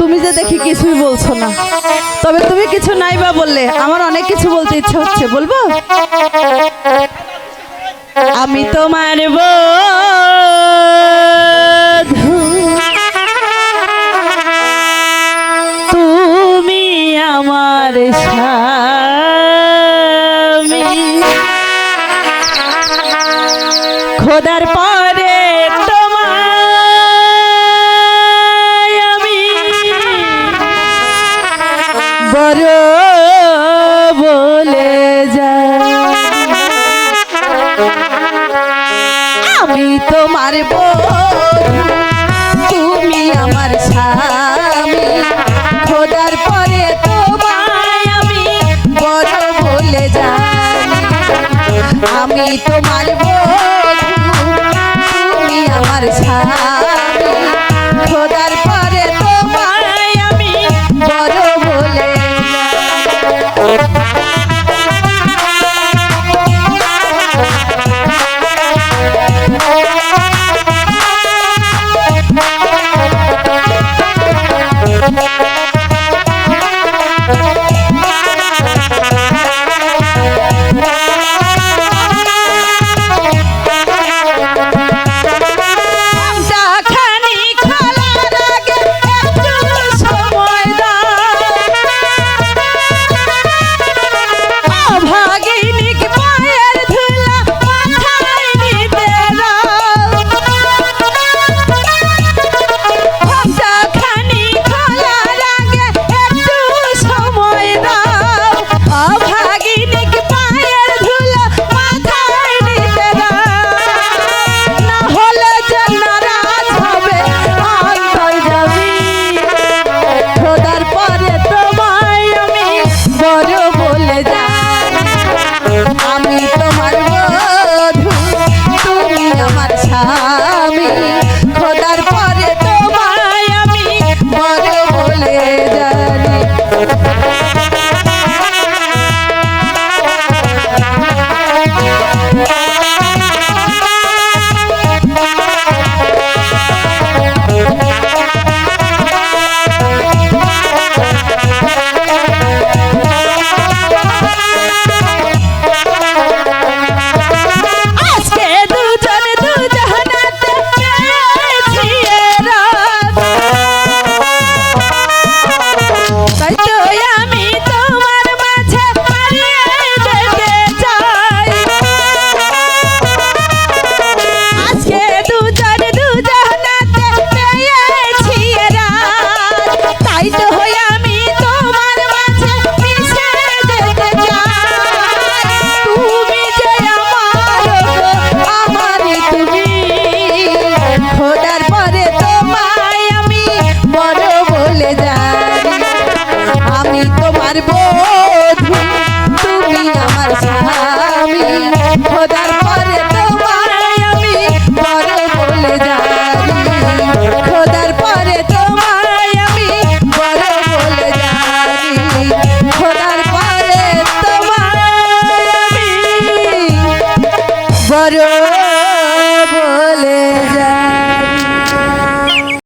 তুমি যে দেখি কিছুই বলছো না। তবে তুমি কিছু নাই বা বললে, আমার অনেক কিছু বলতে ইচ্ছে হচ্ছে, বলব? আমি তোমার বধূ বলে যাই আমি তোমার তুমি আমার স্বামী। খোদার পরে তোমায় আমি বড় বলে যাই আমি তোমার Thank you.